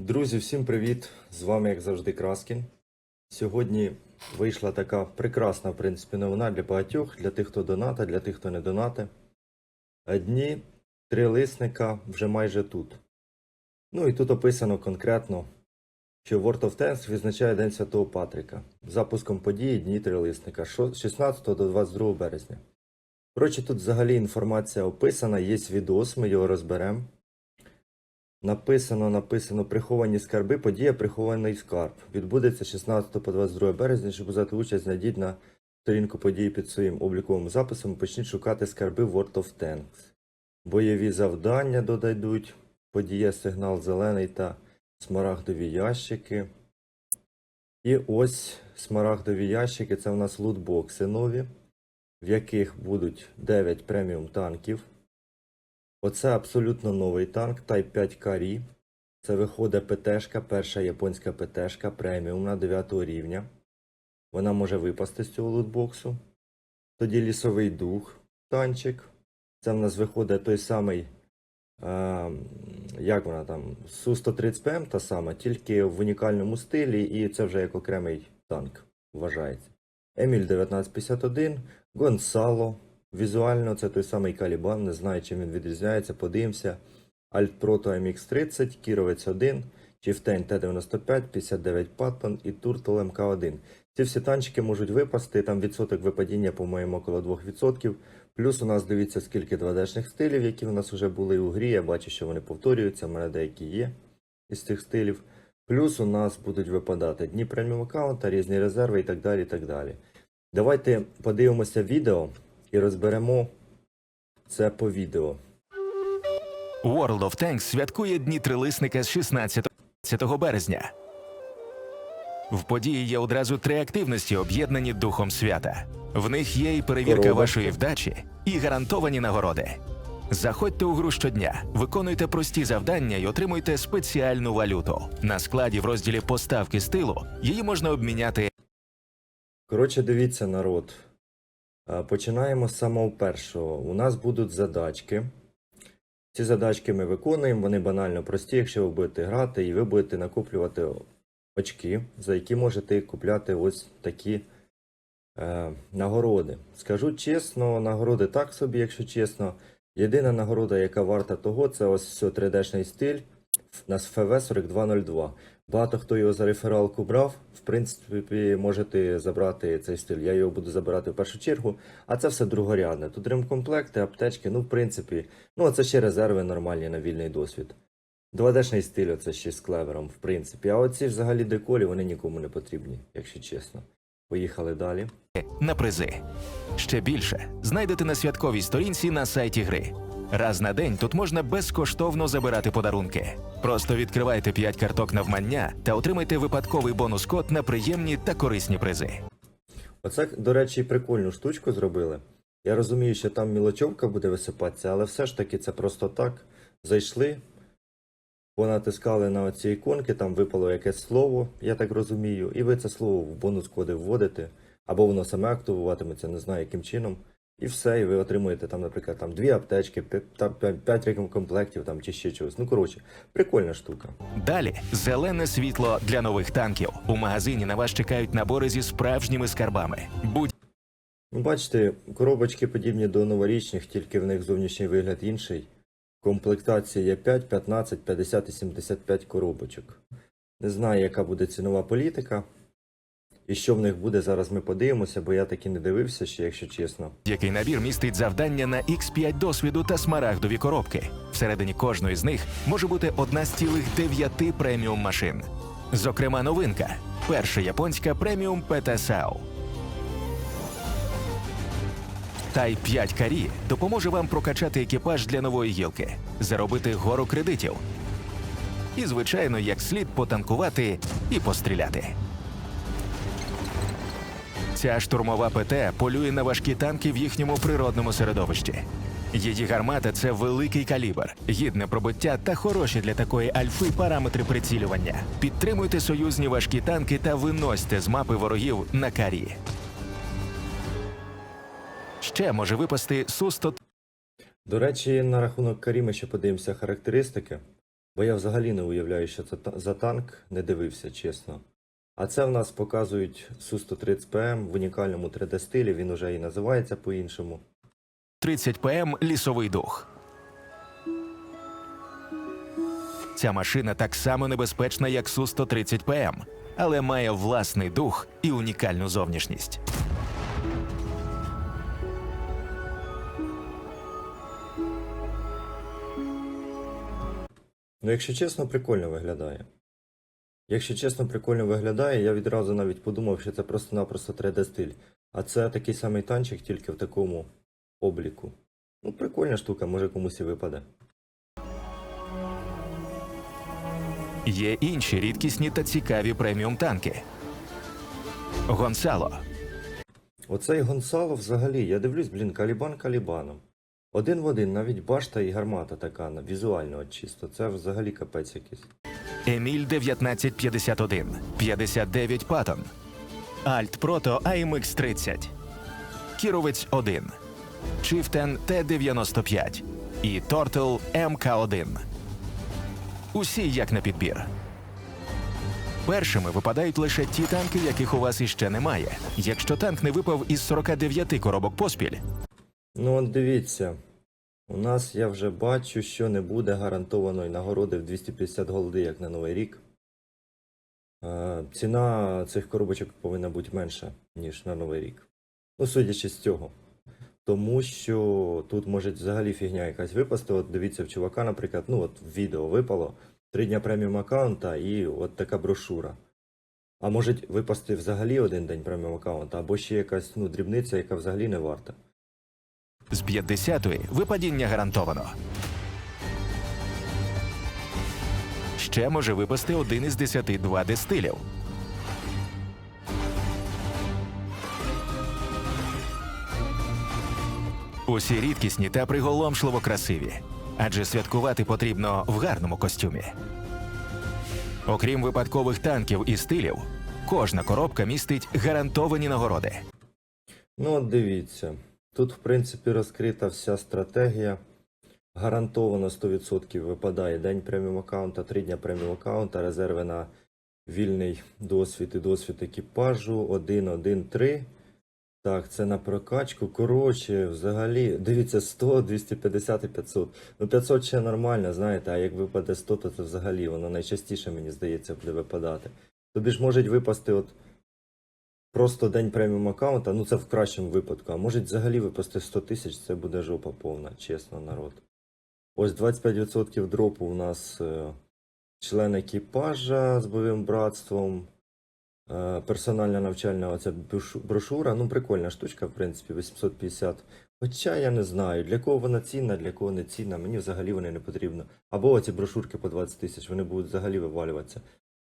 Друзі, всім привіт! З вами, як завжди, Краскін. Сьогодні вийшла така прекрасна, в принципі, новина для багатьох, для тих, хто доната, для тих, хто не донате. Дні трилисника вже майже тут. Ну і тут описано конкретно, що World of Tanks відзначає День Святого Патрика запуском події Дні трилисника з 16 до 22 березня. Коротше, тут взагалі інформація описана, є відос, ми його розберемо. Написано, написано приховані скарби, подія прихований скарб. Відбудеться 16 по 22 березня, щоб взяти участь, знайдіть на сторінку події під своїм обліковим записом і почніть шукати скарби World of Tanks. Бойові завдання додадуть, подія сигнал зелений та смарагдові ящики. І ось смарагдові ящики це в нас лутбокси нові, в яких будуть 9 преміум танків. Оце абсолютно новий танк Type 5 Карі. Це виходить ПТшка, перша японська ПТшка преміумна 9 рівня. Вона може випасти з цього лутбоксу. Тоді лісовий дух танчик. Це в нас виходить той самий, е, як вона там, Су-130ПМ та сама, тільки в унікальному стилі, і це вже як окремий танк вважається. Еміль 1951, Гонсало. Візуально це той самий Калібан, не знаю, чим він відрізняється, подивимося. Alt Proto MX30, Кіровець 1, Chieftain T95, 59 Patton і Turtle MK1. Ці всі танчики можуть випасти, там відсоток випадіння, по-моєму, около 2%. Плюс у нас дивіться, скільки 2D-шних стилів, які в нас вже були у грі. Я бачу, що вони повторюються, в мене деякі є із цих стилів. Плюс у нас будуть випадати дні преміум аккаунта, різні резерви і так далі. і так далі. Давайте подивимося відео і розберемо це по відео. World of Tanks святкує Дні трилисника з 16 березня. В події є одразу три активності, об'єднані духом свята. В них є і перевірка Коробочки. вашої вдачі, і гарантовані нагороди. Заходьте у гру щодня, виконуйте прості завдання і отримуйте спеціальну валюту. На складі в розділі поставки стилу її можна обміняти Коротше, дивіться, народ. Починаємо з самого першого. У нас будуть задачки. Ці задачки ми виконуємо, вони банально прості, якщо ви будете грати, і ви будете накоплювати очки, за які можете купляти ось такі е, нагороди. Скажу чесно, нагороди так собі, якщо чесно. Єдина нагорода, яка варта того, це ось все 3D-шний стиль. У нас ФВ 4202. Багато хто його за рефералку брав. В принципі, можете забрати цей стиль. Я його буду забирати в першу чергу. А це все другорядне. Тут ремкомплекти, аптечки, ну, в принципі, ну, це ще резерви нормальні на вільний досвід. 2D-шний стиль, оце ще з клевером, в принципі. А оці взагалі деколі, вони нікому не потрібні, якщо чесно. Поїхали далі. на призи. Ще більше знайдете на святковій сторінці на сайті гри. Раз на день тут можна безкоштовно забирати подарунки. Просто відкривайте 5 карток навмання та отримайте випадковий бонус-код на приємні та корисні призи. Оце, до речі, прикольну штучку зробили. Я розумію, що там мілочовка буде висипатися, але все ж таки це просто так. Зайшли, понатискали на оці іконки, там випало якесь слово, я так розумію, і ви це слово в бонус-коди вводите, або воно саме активуватиметься, не знаю яким чином. І все, і ви отримуєте там, наприклад, там дві аптечки, там п'ять- ремкомплектів там, чи ще чогось. Ну, коротше, прикольна штука. Далі зелене світло для нових танків. У магазині на вас чекають набори зі справжніми скарбами. Будь Ну, бачите, коробочки подібні до новорічних, тільки в них зовнішній вигляд інший. Комплектація є 5, 15, 50 і 75 коробочок. Не знаю, яка буде цінова політика. І що в них буде, зараз ми подивимося, бо я таки не дивився ще, якщо чесно. який набір містить завдання на X5 досвіду та смарагдові коробки. Всередині кожної з них може бути одна з цілих дев'яти преміум машин. Зокрема, новинка перша японська преміум ПТСАУ. Type 5 Карі допоможе вам прокачати екіпаж для нової гілки, заробити гору кредитів. І, звичайно, як слід потанкувати і постріляти. Ця штурмова ПТ полює на важкі танки в їхньому природному середовищі. Її гармата це великий калібр, гідне пробиття та хороші для такої альфи параметри прицілювання. Підтримуйте союзні важкі танки та виносьте з мапи ворогів на карі. Ще може випасти Су-100 До речі, на рахунок Карі ми ще подивимося характеристики. Бо я взагалі не уявляю, що це за танк, не дивився, чесно. А це в нас показують Су-130ПМ в унікальному 3D-стилі, він уже і називається по-іншому. 30 ПМ лісовий дух. Ця машина так само небезпечна, як Су-130 ПМ, але має власний дух і унікальну зовнішність. Ну, якщо чесно, прикольно виглядає. Якщо чесно, прикольно виглядає, я відразу навіть подумав, що це просто-напросто 3D-стиль. А це такий самий танчик, тільки в такому обліку. Ну, прикольна штука, може комусь і випаде. Є інші рідкісні та цікаві преміум танки. Гонсало Оцей Гонсало взагалі, я дивлюсь, блін, калібан калібаном. Один в один, навіть башта і гармата така, візуально чисто. Це взагалі капець якийсь. Еміль 1951, 59 Паттон, Альт Прото AMX 30, Кіровець 1, Чифтен Т-95 і Тортл МК-1. Усі як на підбір. Першими випадають лише ті танки, яких у вас іще немає. Якщо танк не випав із 49 коробок поспіль, Ну, от дивіться, у нас я вже бачу, що не буде гарантованої нагороди в 250 голди, як на Новий рік. Е, ціна цих коробочок повинна бути менша, ніж на Новий рік. Ну, судячи з цього. Тому що тут може взагалі фігня якась випасти. От дивіться, в чувака, наприклад, ну от в відео випало три дня преміум аккаунта і от така брошура. А може випасти взагалі один день преміум аккаунта, або ще якась ну, дрібниця, яка взагалі не варта. З 50-ї випадіння гарантовано. Ще може випасти один із 10 2D. Усі рідкісні та приголомшливо красиві, адже святкувати потрібно в гарному костюмі. Окрім випадкових танків і стилів, кожна коробка містить гарантовані нагороди. Ну, от дивіться. Тут, в принципі, розкрита вся стратегія. Гарантовано 100% випадає день преміум аккаунта, 3 дня преміум аккаунта, резерви на вільний досвід і досвід екіпажу 1, 1, 3. Так, це на прокачку. Коротше, взагалі, дивіться, 100, 250 і 500. Ну, 500 ще нормально, знаєте, а як випаде 100, то це взагалі воно найчастіше, мені здається, буде випадати. Тобі ж можуть випасти от просто день преміум аккаунта, ну це в кращому випадку, а може взагалі випасти 100 тисяч, це буде жопа повна, чесно, народ. Ось 25% дропу у нас е, член екіпажа з бойовим братством. Е, персональна навчальна оця брошура. Ну, прикольна штучка, в принципі, 850. Хоча я не знаю, для кого вона цінна, для кого не цінна, мені взагалі вони не потрібно. Або оці брошурки по 20 тисяч, вони будуть взагалі вивалюватися.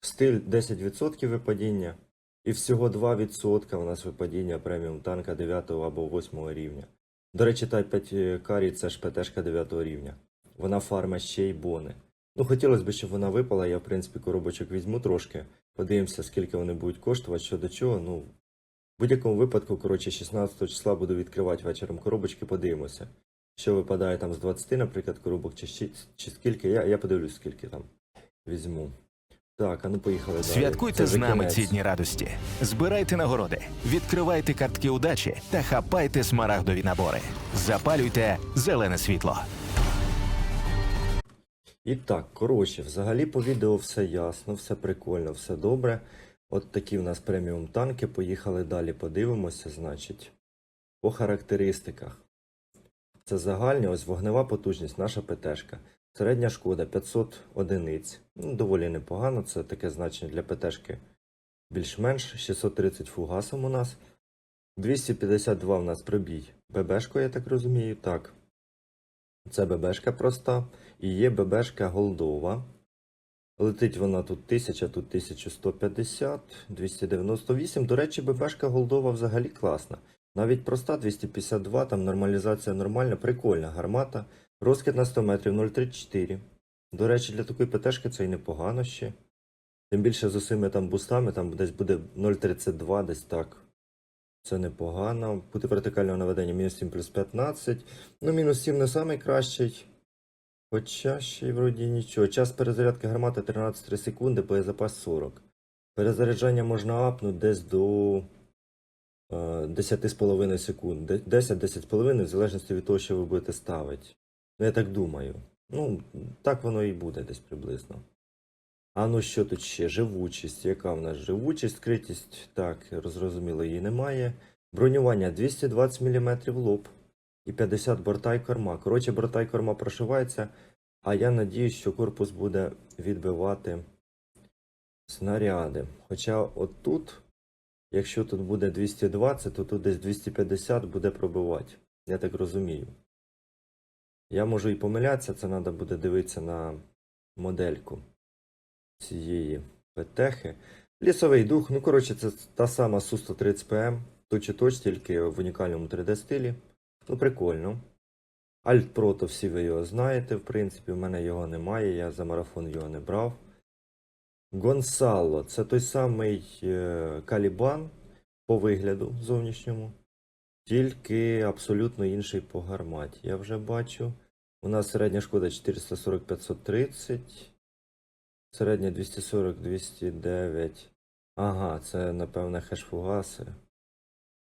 Стиль 10% випадіння. І всього 2% у нас випадіння преміум танка 9 або 8 рівня. До речі, та 5 карі це ж ПТшка 9 рівня. Вона фармить ще й бони. Ну, хотілося б, щоб вона випала, я в принципі коробочок візьму трошки. Подивимося, скільки вони будуть коштувати, що до чого. Ну, в будь-якому випадку, коротше, 16 числа буду відкривати вечором коробочки, подивимося. Що випадає там з 20, наприклад, коробок, чи, ще- чи скільки. Я, я подивлюсь, скільки там візьму. Так, а ну поїхали далі. Святкуйте Це з вже нами кінець. ці дні радості. Збирайте нагороди, відкривайте картки удачі та хапайте смарагдові набори. Запалюйте зелене світло. І так, коротше, взагалі по відео все ясно, все прикольно, все добре. От такі в нас преміум танки. Поїхали далі, подивимося, значить. По характеристиках. Це загальні, ось вогнева потужність, наша ПТшка. Середня шкода 500 одиниць. Ну, доволі непогано, це таке значення для ПТшки більш-менш. 630 фугасом у нас. 252 в нас пробій ББшкою, я так розумію. Так. Це ББшка проста. І є ББшка голдова. Летить вона тут 1000, тут 1150, 298. До речі, ББшка голдова взагалі класна. Навіть проста 252, там нормалізація нормальна, прикольна гармата. Розкид на 100 метрів 0,34. До речі, для такої ПТшки це і непогано ще. Тим більше з усіми там бустами, там десь буде 0,32, десь так. Це непогано. Буде вертикального наведення мінус 7 плюс 15. Ну, мінус 7 не найкращий. Хоча ще й вроді нічого. Час перезарядки гармати 13,3 секунди, боєзапас 40. Перезаряджання можна апнути десь до е, 10,5 секунд. 10-10,5 в залежності від того, що ви будете ставити. Ну, я так думаю. Ну, так воно і буде десь приблизно. А ну що тут ще? Живучість. Яка в нас живучість, скритість? Так, зрозуміло, її немає. Бронювання 220 мм лоб і 50 борта і корма. Коротше, борта і корма прошиваються, а я надіюсь, що корпус буде відбивати снаряди. Хоча отут, якщо тут буде 220, то тут десь 250 буде пробивати. Я так розумію. Я можу і помилятися, це треба буде дивитися на модельку цієї петехи. Лісовий дух, ну коротше, це та сама Су-130ПМ, точ і точ, тільки в унікальному 3D стилі. Ну, прикольно. Прото, всі ви його знаєте, в принципі, в мене його немає, я за марафон його не брав. Гонсало це той самий е, Калібан по вигляду зовнішньому, тільки абсолютно інший по гарматі. Я вже бачу. У нас середня шкода 440-530, середня 240-209. Ага, це, напевне, хешфугаси.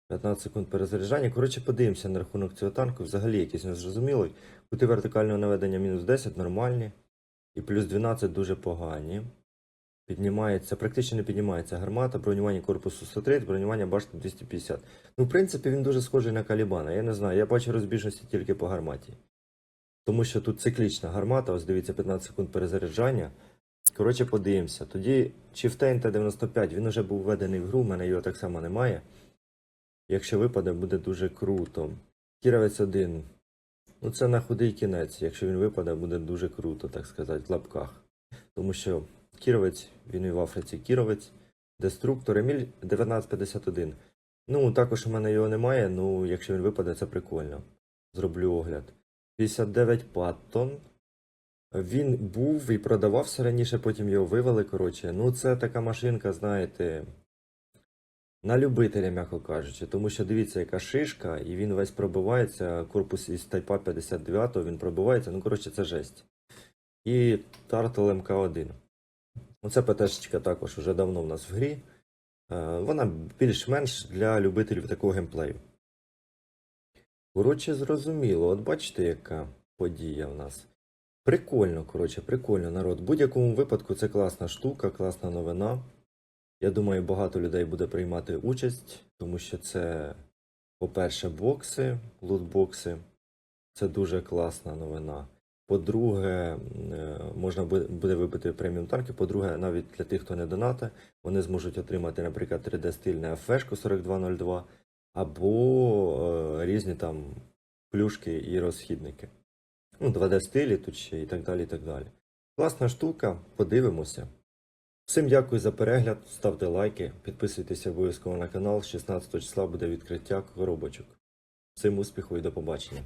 15 секунд перезаряджання. Коротше, подивимося на рахунок цього танку. Взагалі якийсь незрозумілий. Кути вертикального наведення мінус 10 нормальні. І плюс 12 дуже погані. Піднімається, практично не піднімається гармата, бронювання корпусу 130, бронювання башти 250. Ну, в принципі, він дуже схожий на Калібана. Я не знаю, я бачу розбіжності тільки по гарматі. Тому що тут циклічна гармата, ось дивіться, 15 секунд перезаряджання. Коротше, подивимося. Тоді Chieftain T95, він вже був введений в гру, в мене його так само немає. Якщо випаде, буде дуже круто. Кіровець 1. Ну, це на худий кінець. Якщо він випаде, буде дуже круто, так сказати, в лапках. Тому що Кіровець, він і в Африці Кіровець, Деструктор, Еміль 1951. Ну, також у мене його немає, ну, якщо він випаде, це прикольно. Зроблю огляд. 59 Паттон. Він був і продавався раніше, потім його вивели. Коротше. Ну, це така машинка, знаєте, на любителя, м'яко кажучи. Тому що дивіться, яка шишка, і він весь пробивається. Корпус із Тайпа 59 він пробивається. Ну, коротше, це жесть. І Turtle МК1. Оце ПТшечка також вже давно в нас в грі. Е, Вона більш-менш для любителів такого геймплею. Коротше, зрозуміло. От бачите, яка подія в нас. Прикольно, коротше, прикольно, народ. В будь-якому випадку це класна штука, класна новина. Я думаю, багато людей буде приймати участь, тому що це, по-перше, бокси, лутбокси. Це дуже класна новина. По-друге, е, можна буде вибити преміум танки. По-друге, навіть для тих, хто не донате, вони зможуть отримати, наприклад, 3D-стильне АФшку 4202 або е, різні там плюшки і розхідники. Ну, 2D-стилі тут ще і так далі. і так далі. Класна штука, подивимося. Всім дякую за перегляд, ставте лайки, підписуйтесь обов'язково на канал. 16 числа буде відкриття коробочок. Всім успіху і до побачення.